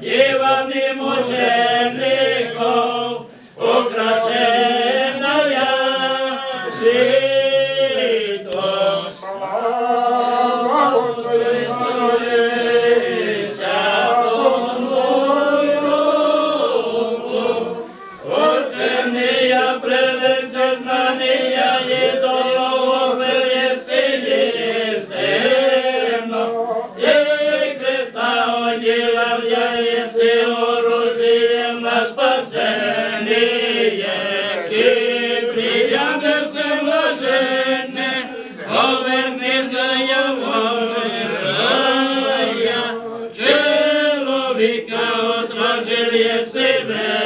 Діва не може. діла взяє, силу рожиєм на спасеніє, ти прияне все блаженне, оберни заявляє, чоловіка отражив є себе.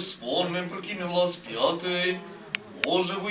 Спомним, про ким він пятый. Боже вы.